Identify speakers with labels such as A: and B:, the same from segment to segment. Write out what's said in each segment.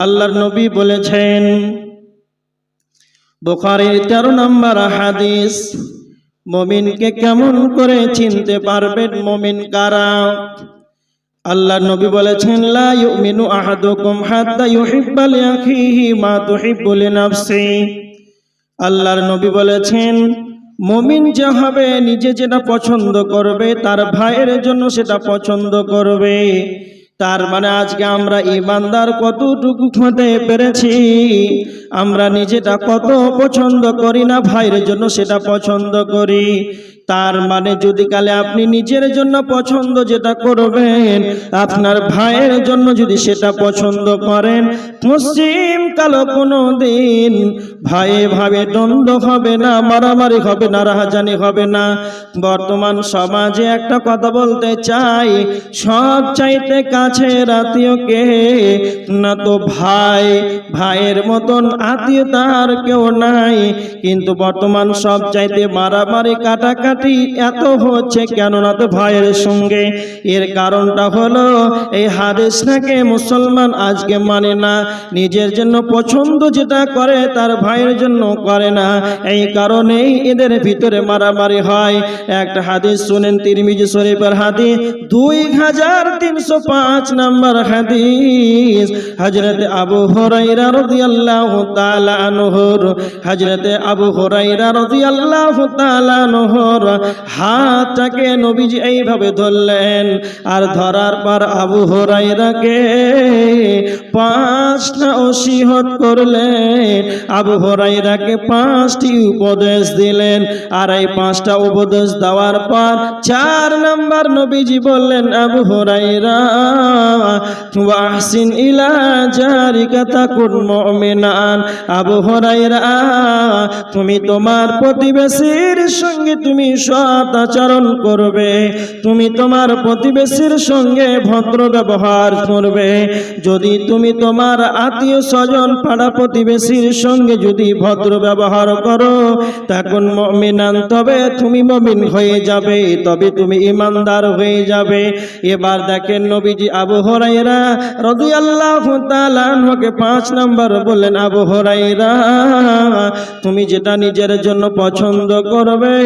A: আল্লাহর নবী বলেছেন, বোখারির তেরো নম্বর হাদিস, মমিনকে কেমন করে চিনতে পারবেন মমিন কারা? আল্লাহ নবী বলেছেন, লা আহাদুকুম হাত্তা ইউহিব্বা লিআখিহি মা আল্লাহর নবী বলেছেন, মমিন যে হবে নিজে যেটা পছন্দ করবে, তার ভাইয়ের জন্য সেটা পছন্দ করবে। তার মানে আজকে আমরা ইমানদার কতটুকু হতে পেরেছি? আমরা নিজেটা কত পছন্দ করি না ভাইয়ের জন্য সেটা পছন্দ করি। তার মানে যদি কালে আপনি নিজের জন্য পছন্দ যেটা করবেন, আপনার ভাইয়ের জন্য যদি সেটা পছন্দ করেন পশ্চিম কালো কোনো দিন ভাইয়ে ভাবে দ্বন্দ্ব হবে না, মারামারি হবে না, রাহাজানি হবে না। বর্তমান সমাজে একটা কথা বলতে চাই, সব চাইতে কাছে আত্মীয়কে না তো ভাই, ভাইয়ের মতন আত্মীয়তার কেউ নাই। কিন্তু বর্তমান সব চাইতে মারামারি কাটাকাটি এত হচ্ছে কেননা তো ভাইয়ের সঙ্গে? এর কারণটা হলো, এই হাদিসটাকে মুসলমান আজকে মানে না, নিজের জন্য পছন্দ যেটা করে তার ভাইয়ের জন্য করে না। এই কারণেই এদের ভিতরে মারামারি হয়। একটা হাদিস শুনেন তিরমিজি শরীফের হাদিস, দুই হাজার তিনশো পাঁচ নম্বর হাদিস। হজরত আবু হরাইরা রাদিয়াল্লাহু তাআলা আনহুর হজরত আবু হরাইরা রাদিয়াল্লাহু তাআলা আনহুর হাতটাকে নবীজি এইভাবে ধরলেন, আর ধরার পর আবু হরাইরাকে পাঁচটা ওসিহত করলেন। আবু হরাইরাকে পাঁচটি উপদেশ দিলেন। আর এই পাঁচটা উপদেশ দেওয়ার পর চার নাম্বার নবীজি বললেন, আবু হরাইরা ওয়াহসিন ইলা জারিকা আবু হরাইরা তুমি তোমার প্রতিবেশীর সঙ্গে তুমি সৎ আচরণ করবে। তুমি তোমার প্রতিবেশীর সঙ্গে ভদ্র ব্যবহার করবে। যদি তুমি তোমার আত্মীয় স্বজন পাড়া প্রতিবেশীর সঙ্গে যদি ভদ্র ব্যবহার করো, তখন মমিনান তবে তুমি মমিন হয়ে যাবে, তবে তুমি ইমানদার হয়ে যাবে। এবার দেখেন নবীজি আবু হরাইরা রাদিয়াল্লাহু তাআলা আনহুকে পাঁচ নাম্বার বললেন, আবু হরাইরা তুমি যেটা নিজের জন্য পছন্দ করবে,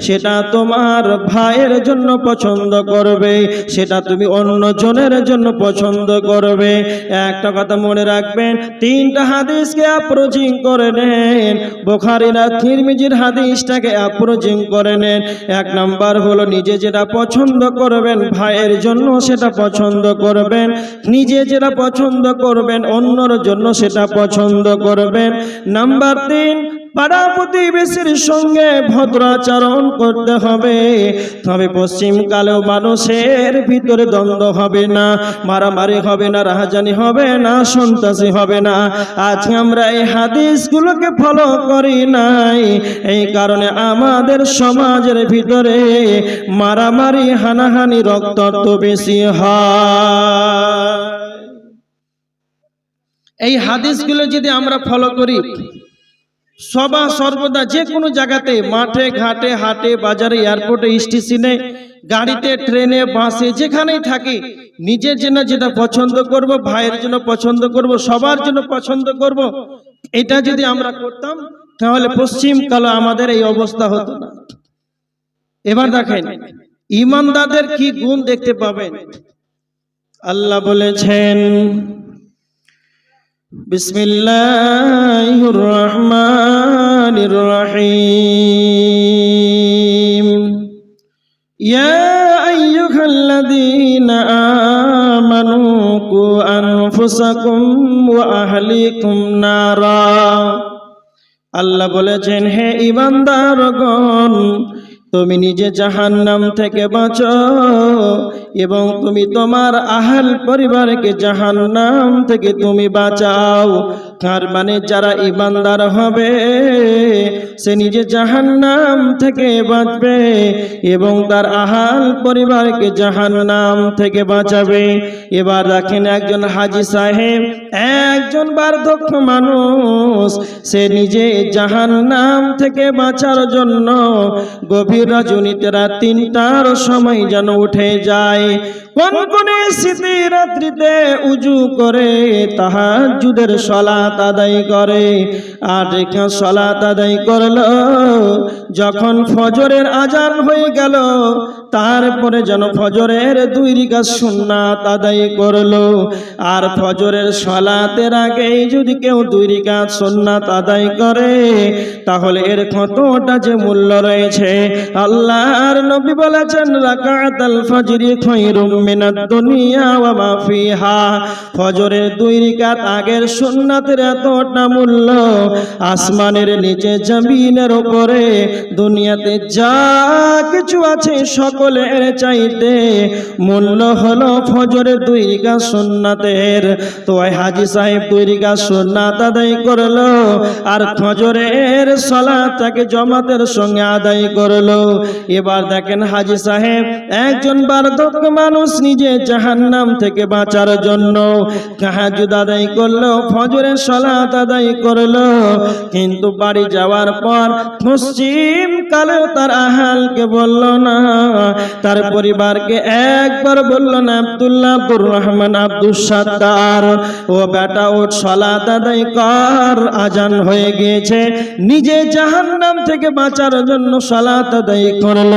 A: সেটা তোমার ভাইয়ের জন্য পছন্দ করবে, সেটা তুমি অন্য জনের জন্য পছন্দ করবে। একটা কথা মনে রাখবেন, তিনটা হাদিসকে অ্যাপ্রোচিং করে নেন। বোখারিরা থিরমিজির হাদিসটাকে অ্যাপ্রোচিং করে নেন। এক নাম্বার হলো নিজে যেটা পছন্দ করবেন, ভাইয়ের জন্য সেটা পছন্দ করবেন। নিজে যেটা পছন্দ করবেন, অন্যর জন্য সেটা পছন্দ করবেন। নাম্বার তিন পাড়া প্রতিবেশীর সঙ্গে ভদ্রাচরণ করতে হবে। তবে পশ্চিমকালেও মানুষের ভিতরে দ্বন্দ্ব হবে না, মারামারি হবে না, রাহাজানি হবে না, সন্ত্রাসী হবে না। আজ আমরা এই হাদিসগুলোকে ফলো করি নাই। এই কারণে আমাদের সমাজের ভিতরে মারামারি, হানাহানি, রক্তাক্ত বেশি হয়। এই হাদিসগুলো যদি আমরা ফলো করি সবা সর্বদা যে কোনো জায়গাতে, মাঠে, ঘাটে, হাটে, বাজারে, এয়ারপোর্টে, স্টেশনে, গাড়িতে, ট্রেনে, বাসে, যেখানেই থাকি, নিজের জন্য যেটা পছন্দ করব, ভাইয়ের জন্য পছন্দ করব, সবার জন্য পছন্দ করব, এটা যদি আমরা করতাম, তাহলে পশ্চিম কালো আমাদের এই অবস্থা হতো না। এবার দেখেন, ইমানদারদের কি গুণ দেখতে পাবেন? আল্লাহ বলেছেন بسم الله الرحمن الرحيم يا أيها الذين آمنوا قوا أنفسكم وأهليكم نارا আল্লাহ বলেছেন হে ইমানদারগণ তুমি নিজে জাহান্নাম থেকে বাঁচো এবং তুমি তোমার আহাল পরিবারকে জাহান্নাম থেকে তুমি বাঁচাও। তার মানে যারা ইমানদার হবে, সে নিজে জাহান্নাম থেকে বাঁচবে এবং তার আহাল পরিবারকে জাহান্নাম থেকে বাঁচাবে। এবার রাখেন একজন হাজি সাহেব, একজন বার্ধক্য মানুষ, সে নিজে জাহান্নাম থেকে বাঁচার জন্য গভীর রজনীতে রাত তিনটার সময় যেন উঠে যায়। কোন কোন স্মৃতি রাত্রিতে উজু করে তাহা তাহাজুদের সলা তাদাই করে। আর রেখা সলা তাদাই করল, যখন ফজরের আজান হয়ে গেল তারপরে যেন ফজরের দুই রিকা সুন্নাত আদায় করল। আর ফজরের সলাতের আগেই যদি কেউ দুই রিকা সুন্নাত আদায় করে, তাহলে এর কতটা যে মূল্য রয়েছে। আল্লাহর নবী বলেছেন রাকাত আল ফজরি খায়রুম মিনাদ দুনিয়া ওয়া মা ফিহা। ফজরের দুই রিকাত আগের সুন্নাতের এতটা মূল্য, আসমানের নিচে জমিনের উপরে দুনিয়াতে যা কিছু আছে সকলের চাইতে মূল্য হলো ফজরের দুই রিকাত সুন্নাতের। তো হাজি সাহেব দুই রিকাত সুন্নাত আদায় করল আর ফজরের সলাতাকে জমাতের সঙ্গে আদায় করল। এবার দেখেন হাজি সাহেব একজন বার্ধক্য মানুষ নিজে জাহান্নাম থেকে বাঁচার জন্য কাহাজুদ আদায় করল, ফজরের সলাত আদায় করল। কিন্তু বাড়ি যাওয়ার পর পশ্চিম কালে তার আহালকে বলল না। তার পরিবারকে একবার বলল না আব্দুল্লাহ আব্দুর রহমান আব্দুল সাত্তার। ও বেটা ওর সলাত আদায় কর। আজান হয়ে গিয়েছে। নিজে জাহান্নাম থেকে বাঁচার জন্য সলাত আদায় করল।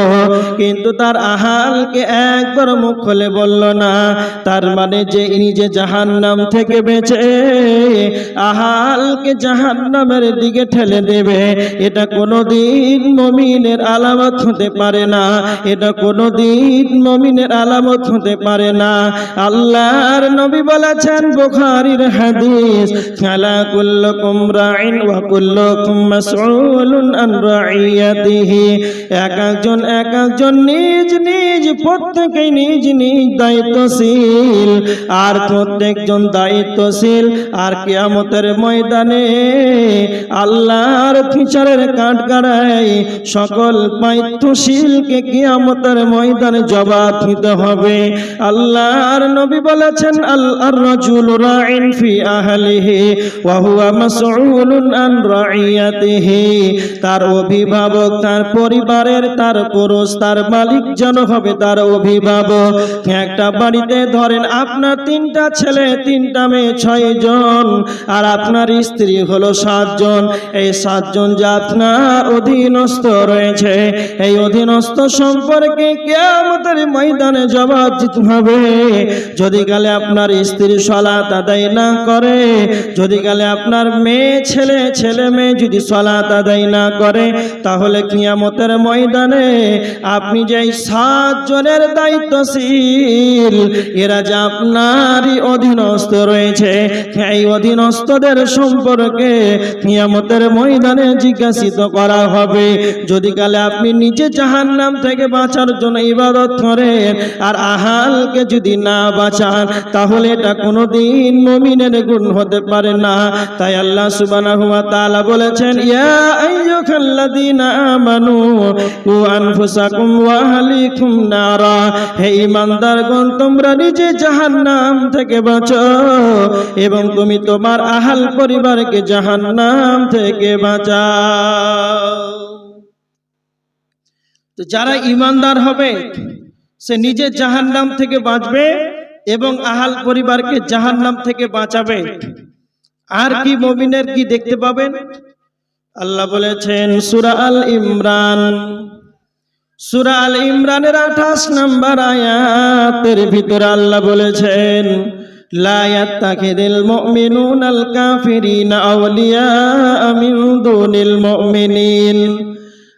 A: কিন্তু তার আহালকে একবার মুখ খুলে বলল, না। তার মানে যে নিজে জাহান্নাম থেকে বেঁচে, আহালকে জাহান্নামের দিকে ঠেলে দেবে। এটা কোনোদিন মমিনের আলামত হতে পারে না। এটা কোনোদিন মমিনের আলামত হতে পারে না। আল্লাহর নবী বলেছেন, বুখারীর হাদিস, খালা কুল্লুকুম রাইন ওয়া কুল্লুকুম মাসউলুন আন রাইয়াতিহি। এক একজন এক একজন নিজ নিজ প্রত্যেকেই নিজ নিজ দায়িত্বশীল, আর প্রত্যেকজন দায়িত্বশীল। আর কিয়ামতের ময়দানে আল্লাহর ফিচারের কাঠ গাড়াই সকল দায়িত্বশীলকে কিয়ামতের ময়দানে জবাব দিতে হবে। আল্লাহর নবী বলেছেন আল্লাহর রাজুল রাইন ফি আহলিহি ওয়া হুয়া মাসউলুন আন রাইয়াতিহি তার অভিভাবক, তার পরিবারের, তার পুরুষ, তার মালিক যেন হবে তার অভিভাবক। একটা বাড়িতে ধরেন আপনার তিনটা ছেলে, তিনটা মেয়ে, ছয় জন, আর আপনার স্ত্রী হলো সাতজন। এই সাতজন যে আপনার অধীনস্থ রয়েছে, এই অধীনস্থ সম্পর্কে কেমতের ময়দানে জবাব দিতে হবে। যদি কালে আপনার স্ত্রী সলাত আদায় না করে, যদি কালে আপনার মেয়ে ছেলে ছেলে মেয়ে যদি সলাত আদায় না করে, তাহলে কিয়ামতের ময়দানে আপনি যে সাতজনের দায়িত্বশীল, এরা যে আপনারই অধীনস্থ রয়েছে এই অধীনস্থদের সম্পর্কে কিয়ামতের ময়দানে জিজ্ঞাসিত করা হবে। যদি কালে আপনি নিজে জাহান্নাম থেকে বাঁচার জন্য ইবাদত করেন আর আহালকে যদি না বাঁচান, তাহলে এটা কোনোদিন মমিনের গুণ হতে পারে না। তাই আল্লাহ সুবহানাহু ওয়া তাআলা বলেছেন থেকে বাঁচো এবং তুমি তোমার আহাল পরিবারকে জাহান্নাম থেকে বাঁচাও। তো যারা ইমানদার হবে সে নিজে জাহান্নাম থেকে বাঁচবে এবং আহাল পরিবারকে জাহান্নাম থেকে বাঁচাবে আর কি মমিনের কি দেখতে পাবেন আল্লাহ বলেছেন সুরা আল ইমরান সুরা আল ইমরানের আঠাশ নম্বর আয়াতের ভিতরে আল্লাহ বলেছেন لا يتخذ المؤمنون الكافرين أولياء من دون المؤمنين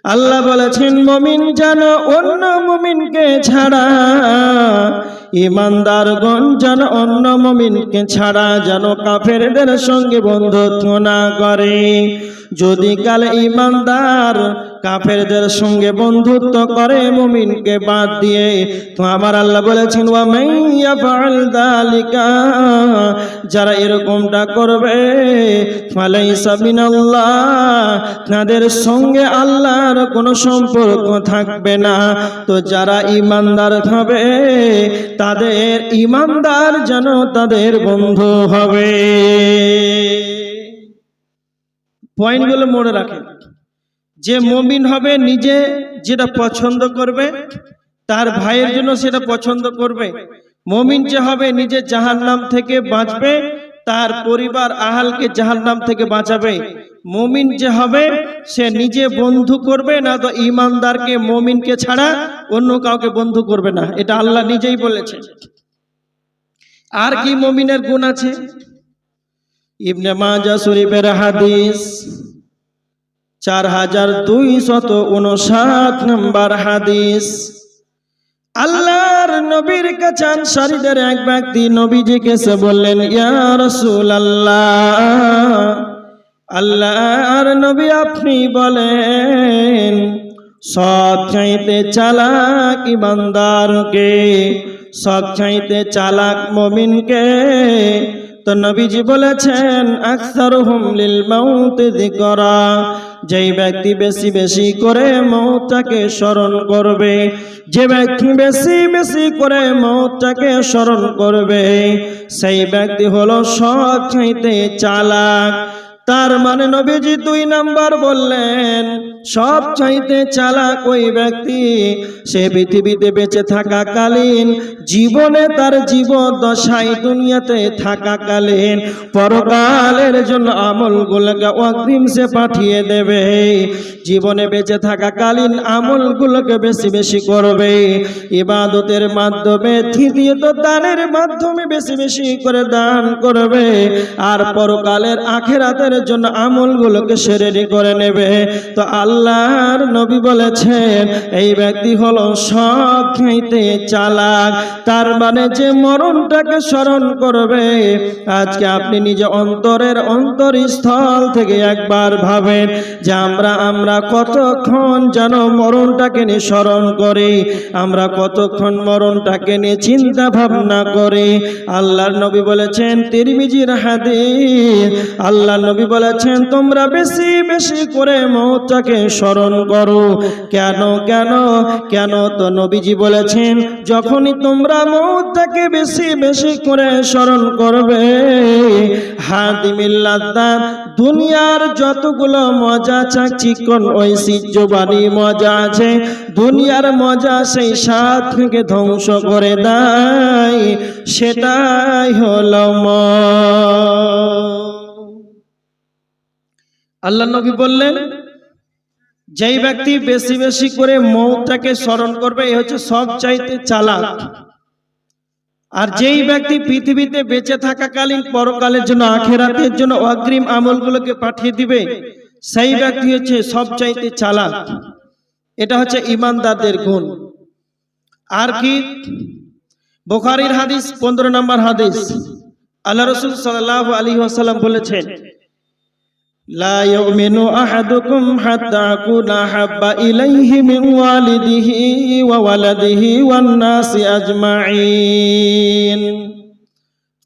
A: আল্লাহ বলেছেন, মমিন যেন অন্য মমিনকে ছাড়া ইমানদার গণ যেন অন্য মমিনকে ছাড়া, যেন কাফেরদের সঙ্গে বন্ধুত্ব না করে। যদি কাল ইমানদার কাফেরদের সঙ্গে বন্ধুত্ব করে মুমিনকে বাদ দিয়ে তো আমার আল্লাহ বলেছেন যারা এরকমটা করবে ফালাইসা মিনাল্লাহ তাদের সঙ্গে আল্লাহর কোনো সম্পর্ক থাকবে না। তো যারা ইমানদার হবে তাদের ইমানদার যেন তাদের বন্ধু হবে। পয়েন্টগুলো মনে রাখেন যে মমিন হবে নিজে যেটা পছন্দ করবে, তার ভাইয়ের জন্য সেটা পছন্দ করবে। মমিন যে হবে নিজে জাহান নাম থেকে বাঁচবে, তার পরিবার, আহালকে জাহান নাম থেকে বাঁচাবে। মমিন যে হবে, সে নিজে বন্ধু করবে, না তো ইমানদারকে মমিনকে ছাড়া অন্য কাউকে বন্ধু করবে না। এটা আল্লাহ নিজেই বলেছে। আর কি মমিনের গুণ আছে? ইবনে মাজা শরীফের হাদিস, চার হাজার দুই শত উনষাট নম্বর হাদিস। আল্লাহর নবীর কাছে আনসারীদের এক ব্যক্তি নবীজিকে সে বললেন, ইয়া রাসূলুল্লাহ, আল্লাহর নবী আপনি বলেন, সব চাইতে চালাক ইমানদারকে, সব চাইতে চালাক মমিনকে তো নবীজি বলেছেন আকসার লিল মাউত যিকরা যেই ব্যক্তি বেশি বেশি করে মৌটাকে স্মরণ করবে, যে ব্যক্তি বেশি বেশি করে মৌটাকে স্মরণ করবে, সেই ব্যক্তি হলো সব চাইতে চালাক। তার মানে নবীজি দুই নাম্বার বললেন, সব চাইতে চালাক ওই ব্যক্তি, সে পৃথিবীতে বেঁচে থাকাকালীন, জীবনে তার জীবন দশাই দুনিয়াতে থাকাকালীন, পরকালের জন্য আমলগুলোকে অগ্রিম সে পাঠিয়ে দেবে। জীবনে বেঁচে থাকাকালীন আমলগুলোকে বেশি বেশি করবে। ইবাদতের মাধ্যমে তৃতীয়ত দানের মাধ্যমে বেশি বেশি করে দান করবে। আর পরকালের আখেরাতের জন্য আমলগুলোকে সেরে করে নেবে। তো আল্লাহর নবী বলেছেন, এই ব্যক্তি হলো সব খাইতে চালাক। তার মানে যে মরণটাকে স্মরণ করবে, আজকে আপনি নিজে অন্তরের অন্তরস্থল থেকে একবার ভাবেন যে আমরা আমরা কতক্ষণ যেন মরণটাকে নিয়ে স্মরণ করি, আমরা কতক্ষণ মরণটাকে নিয়ে চিন্তা ভাবনা করি। আল্লাহর নবী বলেছেন, তিরমিজির হাদিস আল্লাহ নবী বলেছেন, তোমরা বেশি বেশি করে মৌতটাকে স্মরণ করো কেন কেন কেন তো নবীজি বলেছেন, যখনই তোমরা মৌতটাকে বেশি বেশি করে স্মরণ করবে হাদিমিল্লাদা দুনিয়ার যতগুলো মজা চাকচিকন ঐতিহ্যবাণী মজা আছে, দুনিয়ার মজা সেই সাত থেকে ধ্বংস করে দেয়, সেটাই হলো মৌত। আল্লাহ নবী বললেন, যেই ব্যক্তি বেশি বেশি করে মৌটাকে স্মরণ করবে, এ হচ্ছে সব চাইতে চালাক। আর যেই ব্যক্তি পৃথিবীতে বেঁচে থাকাকালীন পরকালের জন্য, আখেরাতের জন্য অগ্রিম আমলগুলোকে পাঠিয়ে দিবে, সেই ব্যক্তি হচ্ছে সব চাইতে চালাক। এটা হচ্ছে ইমানদারদের গুণ। আর কি? বোখারির হাদিস, পনেরো নম্বর হাদিস। আল্লাহ রসুল সাল্লাহ আলী আসাল্লাম বলেছেন لا يؤمن أحدكم حتى أكون أحب إليه من والده وولده والناس أجمعين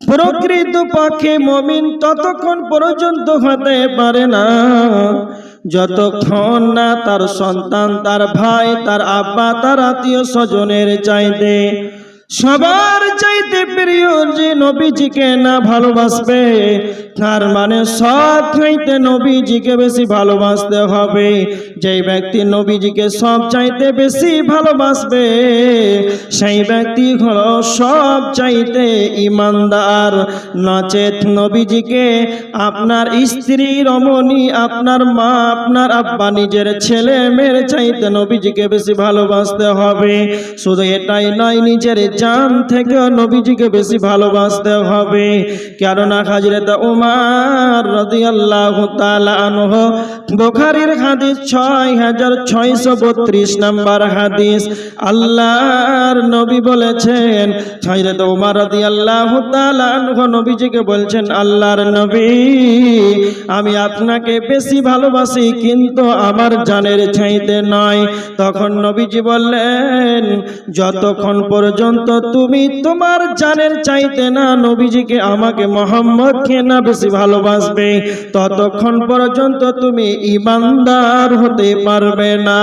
A: প্রকৃত পক্ষে মমিন ততক্ষণ পর্যন্ত হতে পারে না যতক্ষণ না তার সন্তান তার ভাই তার আব্বা তার আত্মীয় স্বজনের চাইতে সবার চাইতে প্রিয় যে নবীজিকে না ভালোবাসবে, তার মানে সব চাইতে নবীজিকে বেশি ভালোবাসতে হবে। যেই ব্যক্তি নবীজিকে সব চাইতে বেশি ভালোবাসবে, সেই ব্যক্তি হলো সব চাইতে ইমানদার, নচেত নবীজিকে আপনার স্ত্রী রমণী, আপনার মা, আপনার আব্বা, নিজের ছেলে মেয়ের চাইতে নবীজিকে বেশি ভালোবাসতে হবে। শুধু এটাই নয়, নিজের জান থেকে নবীজিকে বেশি ভালোবাসতে হবে। কেননা হাজরত উমার রাদিয়াল্লাহু তাআলা আনহু, বুখারীর হাদিস ছয় হাজার ছয়শো বত্রিশ নম্বর হাদিস। আল্লাহর নবী বলেছেন, হযরত উমার রাদিয়াল্লাহু তাআলা আনহু নবীজিকে বলছেন, আল্লাহর নবী, আমি আপনাকে বেশি ভালোবাসি, কিন্তু আমার জানের চাইতে নয়। তখন নবীজি বললেন, যতক্ষণ পর্যন্ত তুমি তোমার জানের চাইতে না নবীজিকে আমাকে মোহাম্মদকে না বেশি ভালোবাসবে? ততক্ষণ পর্যন্ত তুমি ইমানদার হতে পারবে না।